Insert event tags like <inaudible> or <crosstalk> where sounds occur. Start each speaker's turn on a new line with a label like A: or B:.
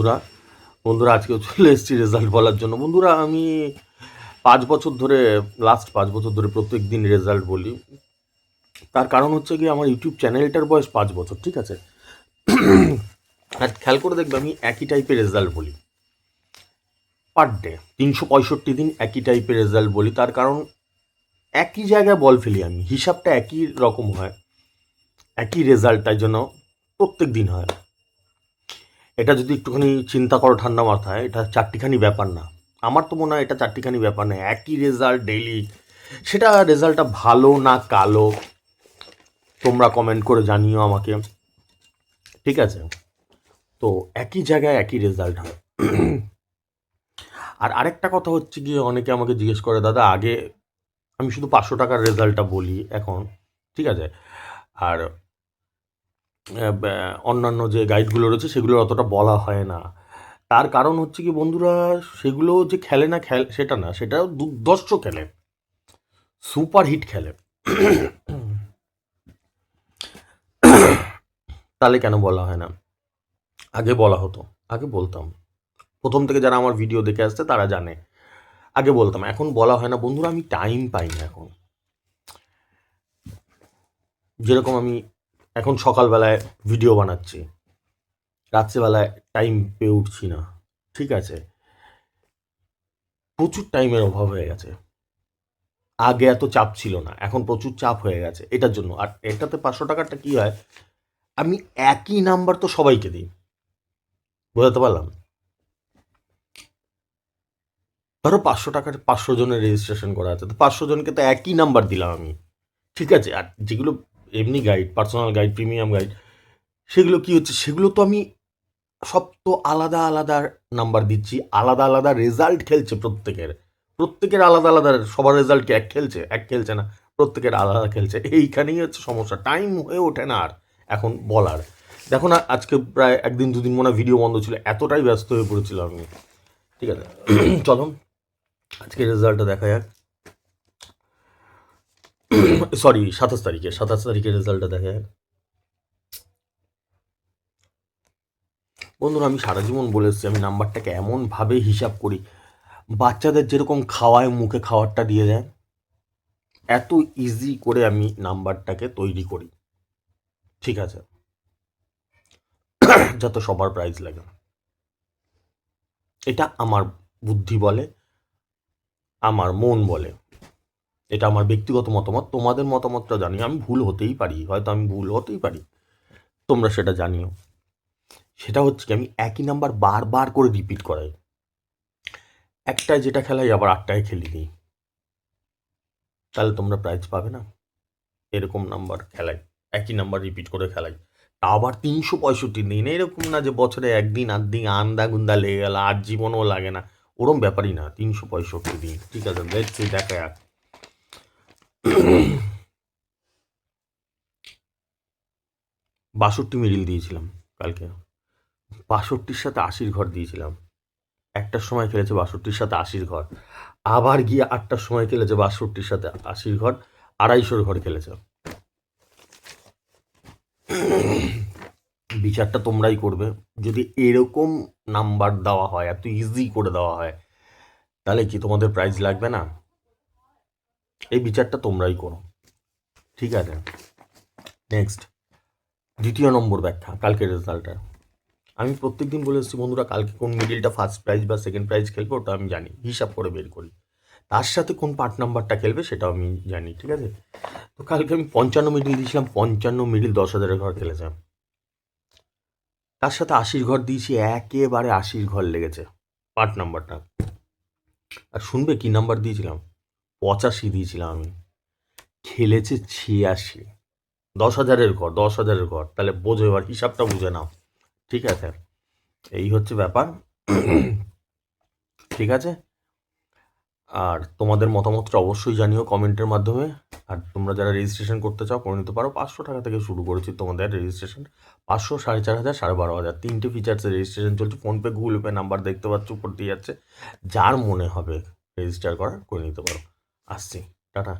A: বন্ধুরা বন্ধুরা, আজকেও চলে এসেছি রেজাল্ট বলার জন্য। বন্ধুরা, আমি পাঁচ বছর ধরে লাস্ট পাঁচ বছর ধরে প্রত্যেক দিন রেজাল্ট বলি। তার কারণ হচ্ছে কি, আমার ইউটিউব চ্যানেলটার বয়স পাঁচ বছর, ঠিক আছে? আর খেয়াল করে দেখবে, আমি একই টাইপের রেজাল্ট বলি। পার ডে তিনশো পঁয়ষট্টি দিন একই টাইপের রেজাল্ট বলি। তার কারণ, একই জায়গায় বল ফেলি আমি, হিসাবটা একই রকম হয়, একই রেজাল্ট তাই জন্য প্রত্যেক দিন হয়। এটা যদি একটুখানি চিন্তা করো ঠান্ডা মাথায়, এটা চারটিখানি ব্যাপার না। আমার তো মনে হয় এটা চারটিখানি ব্যাপার না, একই রেজাল্ট ডেইলি সেটা রেজাল্টটা ভালো না কালো, তোমরা কমেন্ট করে জানিও আমাকে। ঠিক আছে? তো একই জায়গায় একই রেজাল্ট হয়। আর আরেকটা কথা হচ্ছে গিয়ে, অনেকে আমাকে জিজ্ঞেস করে, দাদা, আগে আমি শুধু পাঁচশো টাকার রেজাল্টটা বলি এখন। ঠিক আছে? আর অন্যান্য যে গাইডগুলো রয়েছে, সেগুলো অতটা বলা হয় না। তার কারণ হচ্ছে কি বন্ধুরা, সেগুলো যে খেলে না খেল, সেটা না, সেটা দুর্দর্শ খেলে। সুপার হিট খেলে। তাহলে কেন বলা হয় না? আগে বলা হতো, আগে বলতাম। প্রথম থেকে যারা আমার ভিডিও দেখে আসছে, তারা জানে। আগে বলতাম, এখন বলা হয় না। বন্ধুরা, আমি টাইম পাই না এখন। যেরকম আমি এখন সকালবেলায় ভিডিও বানাচ্ছি। রাত্রেবেলায় টাইম পেয়ে উঠছি না। ঠিক আছে? প্রচুর টাইমের অভাব হয়ে গেছে। আগে এত চাপ ছিল না, এখন প্রচুর চাপ হয়ে গেছে। এটার জন্য। আর এটাতে পাঁচশো টাকারটা কি হয়? আমি একই নাম্বার তো সবাইকে দিই। বোঝাতে পারলাম? ধরো পাঁচশো টাকার পাঁচশো জনের রেজিস্ট্রেশন করা আছে। তো পাঁচশো জনকে তো একই নাম্বার দিলাম আমি। ঠিক আছে? আর যেগুলো এমনি guide personal guide premium guide সেগুলো কি হচ্ছে? সেগুলো তো আমি সব তো আলাদা আলাদা নাম্বার দিচ্ছি, আলাদা আলাদা রেজাল্ট খেলছে প্রত্যেকের। প্রত্যেকের আলাদা আলাদা, সবার রেজাল্ট এক খেলছে? এক খেলছে না, প্রত্যেকের আলাদা খেলছে। এইখানেই হচ্ছে সমস্যা। টাইম হয়ে ওঠে না আর, এখন বলার। দেখো না, আজকে প্রায় একদিন, দুদিন মনে ভিডিও বন্ধ ছিল, এতটাই ব্যস্ত হয়ে পড়েছিলাম আমি। ঠিক আছে? <clears throat> চলো আজকে রেজাল্টটা দেখা যাক। সরি, সাতাশ তারিখে, সাতাশ তারিখের রেজাল্টটা দেখা বন্ধুরা, আমি সারা জীবন বলে এসেছি, আমি নাম্বারটাকে এমনভাবে হিসাব করি, বাচ্চাদের যেরকম খাওয়ায়, মুখে খাওয়ারটা দিয়ে দেয় এত ইজি করে আমি নাম্বারটাকে তৈরি করি। ঠিক আছে? <clears throat> যাতে সবার প্রাইজ লাগে। এটা আমার বুদ্ধি বলে, আমার মন বলে। এটা আমার ব্যক্তিগত মতামত, তোমাদের মতামতটা জানি। আমি ভুল হতেই পারি, হয়তো আমি ভুল হতেই পারি। তোমরা সেটা জানিও। সেটা হচ্ছে কি, আমি একই নাম্বার বারবার করে রিপিট করাই। একটায় যেটা খেলাই আবার আটটায় খেলি দিই তাহলে তোমরা প্রাইজ পাবে না। এরকম নাম্বার খেলাই, একই নাম্বার রিপিট করে খেলাই। তা আবার তিনশো পঁয়ষট্টি দিন, এরকম না যে বছরে একদিন আধ দিন আন্দা গুন্দা লেগে গেল, আর জীবনও লাগে না। ওরম ব্যাপারই না, তিনশো পঁয়ষট্টি দিন। ঠিক আছে দেখছি দেখা যাক। <clears throat> বাষট্টি মিডিল দিয়েছিলাম কালকে। বাষট্টির সাথে আশির ঘর দিয়েছিলাম। একটার সময় খেলেছে বাষট্টির সাথে আশির ঘর। আবার গিয়ে আটটার সময় খেলেছে বাষট্টির সাথে আশির ঘর, আড়াইশোর ঘর খেলেছে। <clears throat> বিচারটা তোমরাই করবে। যদি এরকম নাম্বার দেওয়া হয়, এত ইজি করে দেওয়া হয়, তাহলে কি তোমাদের প্রাইজ লাগবে না? এই বিচারটা তোমরাই করো। ঠিক আছে? নেক্সট দ্বিতীয় নম্বর ব্যাখ্যা, কালকের রেজাল্টের আমি প্রত্যেকদিন বলে এসেছি, বন্ধুরা, কালকে কোন মিডিলটা ফার্স্ট প্রাইজ বা সেকেন্ড প্রাইজ খেলবে ওটা আমি জানি, হিসাব করে বের করি। তার সাথে কোন পার্ট নাম্বারটা খেলবে সেটাও আমি জানি, ঠিক আছে? তো কালকে আমি পঞ্চান্ন মিডিল দিয়েছিলাম, পঞ্চান্ন মিডিল দশ হাজারের ঘর খেলেছে। তার সাথে আশির ঘর দিয়েছি, একেবারে আশির ঘর লেগেছে পার্ট নাম্বারটা আর শুনবে কি নাম্বার দিয়েছিলাম? পঁচাশি দিয়েছিলাম আমি। খেলেছে ছিয়াশি। দশ হাজারের ঘর, দশ হাজারের ঘর। তাহলে বোঝো এবার হিসাবটা বুঝে নাও। ঠিক আছে? এই হচ্ছে ব্যাপার। ঠিক আছে? আর তোমাদের মতামতটা অবশ্যই জানিও কমেন্টের মাধ্যমে। আর তোমরা যারা রেজিস্ট্রেশন করতে চাও, করে নিতে পারো। পাঁচশো টাকা থেকে শুরু করেছি তোমাদের রেজিস্ট্রেশন পাঁচশো, সাড়ে চার হাজার, সাড়ে বারো হাজার। তিনটে ফিচার্সের রেজিস্ট্রেশন চলছে। ফোনপে গুগল পে নাম্বার দেখতে পাচ্ছ, উপর দিয়ে যাচ্ছে। যার মনে হবে রেজিস্টার করা করে নিতে পারো। আসছি টাটা।